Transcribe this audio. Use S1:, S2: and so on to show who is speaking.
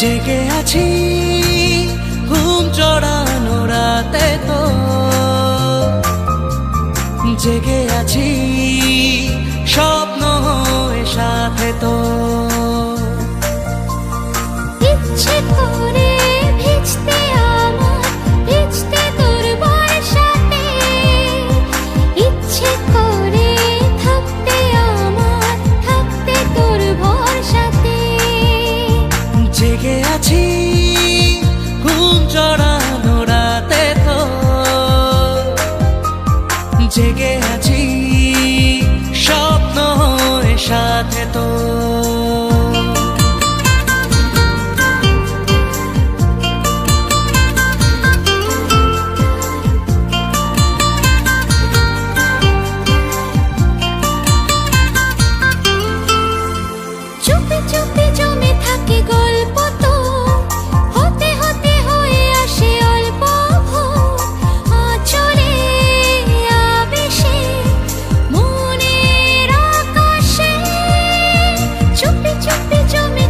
S1: জেগে আছি ঘুম চড়ানো রাতে তো। জেগে আছি স্বপ্ন হয়ে সাথে তো। আছি ঘুম জড়ানো রাতে তো। জেগে আছি স্বপ্ন সাথে তো।
S2: জমি